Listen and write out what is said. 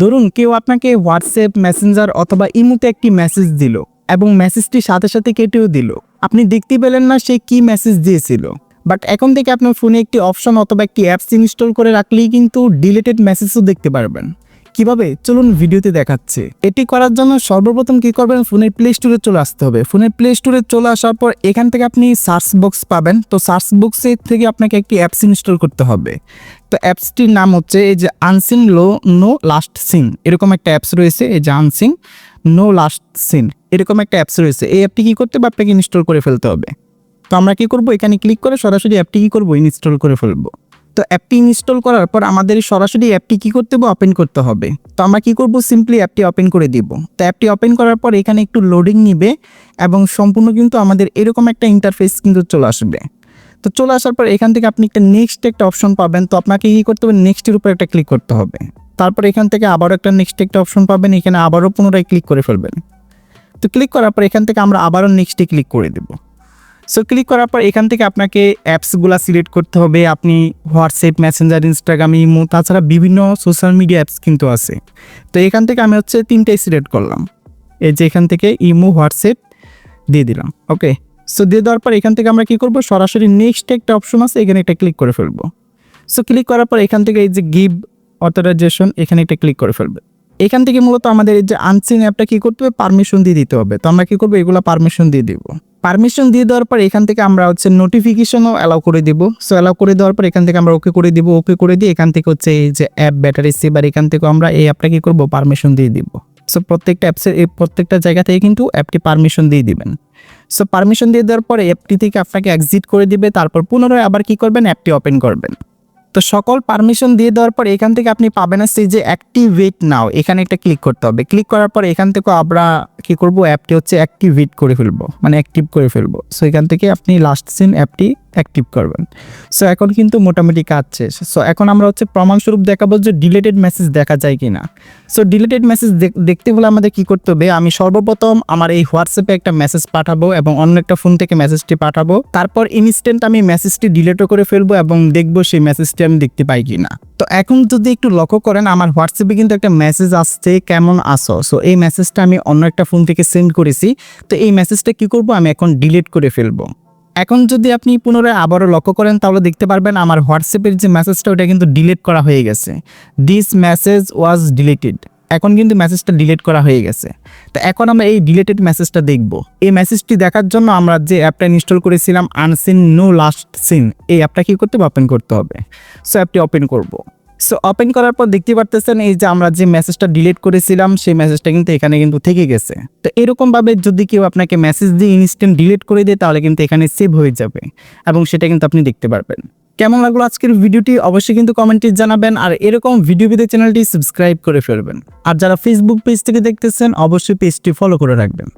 ধরুন কেউ আপনাকে হোয়াটসঅ্যাপ মেসেঞ্জার অথবা ইমুতে একটি মেসেজ দিল এবং মেসেজটি সাথে সাথে কেটেও দিল। আপনি দেখতে পেলেন না সে কি মেসেজ দিয়েছিল। বাট এখন থেকে আপনার ফোনে একটি অপশন অথবা একটি অ্যাপস ইনস্টল করে রাখলেই কিন্তু ডিলেটেড মেসেজও দেখতে পারবেন। কীভাবে? চলুন ভিডিওতে দেখাচ্ছে। এটি করার জন্য সর্বপ্রথম কি করবেন? ফোনের প্লে স্টোরে চলে আসতে হবে। ফোনের প্লে স্টোরে চলে আসার পর এখান থেকে আপনি সার্চ বক্স পাবেন। তো সার্চ বক্সে থেকে আপনাকে একটি অ্যাপস ইনস্টল করতে হবে। তো অ্যাপসটির নাম হচ্ছে এই যে আনসিন লো নো লাস্ট সিন এরকম একটা অ্যাপস রয়েছে, এই যে আনসিন নো লাস্ট সিন এরকম একটা অ্যাপস রয়েছে। এই অ্যাপটি কী করতে হবে? আপনাকে ইনস্টল করে ফেলতে হবে। তো আমরা কী করব? এখানে ক্লিক করে সরাসরি অ্যাপটি কী করব? ইনস্টল করে ফেলব। তো অ্যাপটি ইনস্টল করার পর আমাদের সরাসরি অ্যাপটি কি করতে হবে? ওপেন করতে হবে। তো আমরা কি করব? সিম্পলি অ্যাপটি ওপেন করে দিব। তো অ্যাপটি ওপেন করার পর এখানে একটু লোডিং নিবে এবং সম্পূর্ণ কিন্তু আমাদের এরকম একটা ইন্টারফেস কিন্তু চলে আসবে। তো চলে আসার পর এখান থেকে আপনি একটা নেক্সট একটা অপশন পাবেন। তো আপনাকে কি করতে হবে? নেক্সটের উপর একটা ক্লিক করতে হবে। তারপর এখান থেকে আবারও একটা নেক্সট একটা অপশন পাবেন। এখানে আবারও পুনরায় ক্লিক করে ফেলবেন। তো ক্লিক করার পর এখান থেকে আমরা আবারও নেক্সটে ক্লিক করে দেবো। সো ক্লিক করার পর এখান থেকে আপনাকে অ্যাপসগুলো সিলেক্ট করতে হবে। আপনি হোয়াটসঅ্যাপ মেসেঞ্জার ইনস্টাগ্রাম ইমো তাছাড়া বিভিন্ন সোশ্যাল মিডিয়া অ্যাপস কিন্তু আছে। তো এখান থেকে আমি হচ্ছে তিনটাই সিলেক্ট করলাম। এই যে এখান থেকে ইমো হোয়াটসঅ্যাপ দিয়ে দিলাম। ওকে সো দিয়ে দেওয়ার পর এখান থেকে আমরা কি করব? সরাসরি নেক্সট একটা অপশন আছে, এখানে একটা ক্লিক করে ফেলব। সো ক্লিক করার পর এখান থেকে এই যে গিভ অথরাইজেশন এখানে একটা ক্লিক করে ফেলবে। এখান থেকে মূলত আমাদের এই যে আনসিন অ্যাপটা কি করতে হবে? পারমিশন দিয়ে দিতে হবে। তো আমরা কি করব? এগুলো পারমিশন দিয়ে দিব। পারমিশন দিয়ে দেওয়ার পর এখান থেকে আমরা হচ্ছে নোটিফিকেশনও অ্যালাউ করে দিব। সো অ্যালাউ করে দেওয়ার পর এখান থেকে আমরা ওকে করে দিব। ওকে করে দিয়ে এখান থেকে হচ্ছে এই যে অ্যাপ ব্যাটারি সেভার এখান থেকে আমরা এই অ্যাপটা কি করব? পারমিশন দিয়ে দিব। সো প্রত্যেকটা অ্যাপসের এই প্রত্যেকটা জায়গা থেকে কিন্তু অ্যাপটি পারমিশন দিয়ে দিবেন। সো পারমিশন দিয়ে দেওয়ার পরে অ্যাপটি থেকে আপনাকে এক্সিট করে দিবে। তারপর পুনরায় আবার কি করবেন? অ্যাপটি ওপেন করবেন। তো সকল পারমিশন দিয়ে দেওয়ার পর এখান থেকে আপনি পাবেন হচ্ছে যে অ্যাক্টিভেট নাও এখানে একটা ক্লিক করতে হবে। ক্লিক করার পর এখান থেকে আমরা কি করব? অ্যাপটি হচ্ছে অ্যাক্টিভেট করে ফেলব। মানে অ্যাক্টিভ করে ফেলব। সো এখান থেকে আপনি লাস্ট সিন অ্যাপটি অ্যাক্টিভ করবেন। সো এখন কিন্তু মোটামুটি কাজ শেষ। সো এখন আমরা হচ্ছে প্রমাণস্বরূপ দেখাবো যে ডিলেটেড মেসেজ দেখা যায় কি না সো ডিলেটেড মেসেজ দেখতে হলে আমাদের কি করতে হবে? আমি সর্বপ্রথম আমার এই হোয়াটসঅ্যাপে একটা মেসেজ পাঠাবো এবং অন্য একটা ফোন থেকে মেসেজটি পাঠাবো। তারপর ইনস্ট্যান্ট আমি মেসেজটি ডিলেটও করে ফেলব এবং দেখব সেই মেসেজটি আমি দেখতে পাই কি না তো এখন যদি একটু লক্ষ্য করেন, আমার হোয়াটসঅ্যাপে কিন্তু একটা মেসেজ আসছে, কেমন আসো সো এই মেসেজটা আমি অন্য একটা ফোন থেকে সেন্ড করেছি। তো এই মেসেজটা কি করব? আমি এখন ডিলিট করে ফেলব। এখন যদি আপনি পুনরায় আবারও লক্ষ্য করেন, তাহলে দেখতে পারবেন আমার হোয়াটসঅ্যাপের যে মেসেজটা ওটা কিন্তু ডিলিট করা হয়ে গেছে। দিস মেসেজ ওয়াজ ডিলিটেড এখন কিন্তু মেসেজটা ডিলিট করা হয়ে গেছে। তো এখন আমরা এই ডিলেটেড মেসেজটা দেখব। এই মেসেজটি দেখার জন্য আমরা যে অ্যাপটা ইনস্টল করেছিলাম আনসিন নো লাস্ট সিন এই অ্যাপটা কি করতে হবে? ওপেন করতে হবে। সো অ্যাপটি ওপেন করব। সো ওপেন করার পর দেখতে পারতেছেন এই যে আমরা যে মেসেজটা ডিলিট করেছিলাম, সেই মেসেজটা কিন্তু এখানে কিন্তু থেকে গেছে। তো এরকমভাবে যদি কেউ আপনাকে মেসেজ দিয়ে ইনস্ট্যান্ট ডিলিট করে দেয়, তাহলে কিন্তু এখানে সেভ হয়ে যাবে এবং সেটা কিন্তু আপনি দেখতে পারবেন। কেমন লাগল আজকের ভিডিওটি? অবশ্যই কিন্তু কমেন্টে জানাবেন আর এরকম ভিডিও ভিডিও চ্যানেলটি সাবস্ক্রাইব করে ফেলবেন। আর যারা ফেসবুক পেজ থেকে দেখতেছেন, অবশ্যই পেজটি ফলো করে রাখবেন।